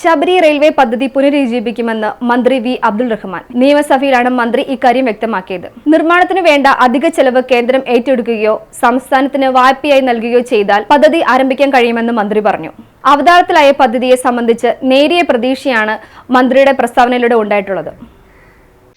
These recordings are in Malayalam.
ശബരി റെയിൽവേ പദ്ധതി പുനരുജ്ജീവിപ്പിക്കുമെന്ന് മന്ത്രി വി. അബ്ദുൾ റഹ്മാൻ. നിയമസഭയിലാണ് മന്ത്രി ഇക്കാര്യം വ്യക്തമാക്കിയത്. നിർമ്മാണത്തിന് വേണ്ട അധിക ചെലവ് കേന്ദ്രം ഏറ്റെടുക്കുകയോ സംസ്ഥാനത്തിന് വായ്പയായി നൽകുകയോ ചെയ്താൽ പദ്ധതി ആരംഭിക്കാൻ കഴിയുമെന്ന് മന്ത്രി പറഞ്ഞു. അവതാരത്തിലായ പദ്ധതിയെ സംബന്ധിച്ച് നേരിയ പ്രതീക്ഷയാണ് മന്ത്രിയുടെ പ്രസ്താവനയിലൂടെ ഉണ്ടായിട്ടുള്ളത്.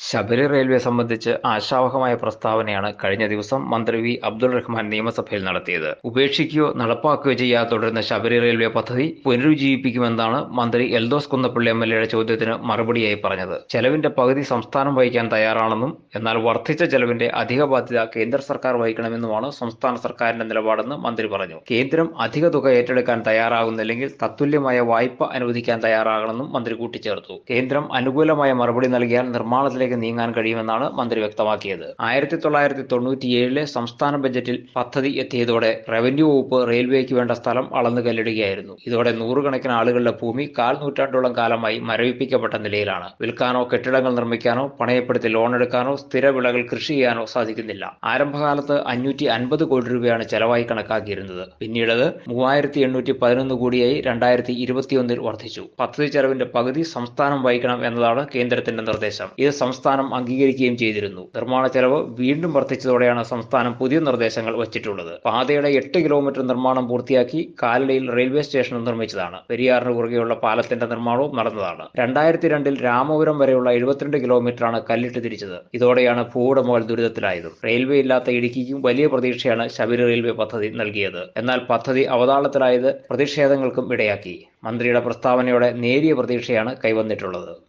ശബരി റെയിൽവേ സംബന്ധിച്ച് ആശാവഹമായ പ്രസ്താവനയാണ് കഴിഞ്ഞ ദിവസം മന്ത്രി വി. അബ്ദുൾ റഹ്മാൻ നിയമസഭയിൽ നടത്തിയത്. ഉപേക്ഷിക്കുകയോ നടപ്പാക്കുകയോ ചെയ്യാതെ തുടരുന്ന ശബരി റെയിൽവേ പദ്ധതി പുനരുജ്ജീവിപ്പിക്കുമെന്നാണ് മന്ത്രി എൽദോസ് കുന്നപ്പള്ളി എം എൽ എയുടെ ചോദ്യത്തിന് മറുപടിയായി പറഞ്ഞത്. ചെലവിന്റെ പകുതി സംസ്ഥാനം വഹിക്കാൻ തയ്യാറാണെന്നും എന്നാൽ വർദ്ധിച്ച ചെലവിന്റെ അധിക ബാധ്യത കേന്ദ്ര സർക്കാർ വഹിക്കണമെന്നുമാണ് സംസ്ഥാന സർക്കാരിന്റെ നിലപാടെന്ന് മന്ത്രി പറഞ്ഞു. കേന്ദ്രം അധിക തുക ഏറ്റെടുക്കാൻ തയ്യാറാകുന്നില്ലെങ്കിൽ തത്തുല്യമായ വായ്പ അനുവദിക്കാൻ തയ്യാറാകണമെന്നും മന്ത്രി കൂട്ടിച്ചേർത്തു. കേന്ദ്രം അനുകൂലമായ മറുപടി നൽകിയാൽ നിർമ്മാണത്തിലേക്ക് നീങ്ങാൻ കഴിയുമെന്നാണ് മന്ത്രി വ്യക്തമാക്കിയത്. ആയിരത്തി തൊള്ളായിരത്തി തൊണ്ണൂറ്റിയേഴിലെ സംസ്ഥാന ബജറ്റിൽ പദ്ധതി എത്തിയതോടെ റവന്യൂ വകുപ്പ് റെയിൽവേക്ക് വേണ്ട സ്ഥലം അളന്നു കല്ലിടുകയായിരുന്നു. ഇതോടെ നൂറുകണക്കിന് ആളുകളുടെ ഭൂമി കാൽ നൂറ്റാണ്ടോളം കാലമായി മരവിപ്പിക്കപ്പെട്ട നിലയിലാണ്. വിൽക്കാനോ കെട്ടിടങ്ങൾ നിർമ്മിക്കാനോ പണയപ്പെടുത്തി ലോൺ എടുക്കാനോ സ്ഥിര വിളകൾ കൃഷി ചെയ്യാനോ സാധിക്കുന്നില്ല. ആരംഭകാലത്ത് അഞ്ഞൂറ്റി അൻപത് കോടി രൂപയാണ് ചെലവായി കണക്കാക്കിയിരുന്നത്. പിന്നീട് മൂവായിരത്തി എണ്ണൂറ്റി പതിനൊന്ന് കോടിയായി രണ്ടായിരത്തി ഇരുപത്തിയൊന്നിൽ വർദ്ധിച്ചു. പദ്ധതി ചെലവിന്റെ പകുതി സംസ്ഥാനം വഹിക്കണം എന്നതാണ് കേന്ദ്രത്തിന്റെ നിർദ്ദേശം. ഇത് സംസ്ഥാനം അംഗീകരിക്കുകയും ചെയ്തിരുന്നു. നിർമ്മാണ ചെലവ് വീണ്ടും വർദ്ധിച്ചതോടെയാണ് സംസ്ഥാനം പുതിയ നിർദ്ദേശങ്ങൾ വച്ചിട്ടുള്ളത്. പാതയുടെ എട്ട് കിലോമീറ്റർ നിർമ്മാണം പൂർത്തിയാക്കി കാലടിയിൽ റെയിൽവേ സ്റ്റേഷനും നിർമ്മിച്ചതാണ്. പെരിയാറിന് കുറുകെയുള്ള പാലത്തിന്റെ നിർമ്മാണവും നടന്നതാണ്. രണ്ടായിരത്തി രണ്ടിൽ രാമപുരം വരെയുള്ള എഴുപത്തിരണ്ട് കിലോമീറ്ററാണ് കല്ലിട്ട് തിരിച്ചത്. ഇതോടെയാണ് ഭൂവുടമകൾ ദുരിതത്തിലായത്. റെയിൽവേ ഇല്ലാത്ത ഇടുക്കിക്കും വലിയ പ്രതീക്ഷയാണ് ശബരി റെയിൽവേ പദ്ധതി നൽകിയത്. എന്നാൽ പദ്ധതി അവതാളത്തിലായത് പ്രതിഷേധങ്ങൾക്കും ഇടയാക്കി. മന്ത്രിയുടെ പ്രസ്താവനയോടെ നേരിയ പ്രതീക്ഷയാണ് കൈവന്നിട്ടുള്ളത്.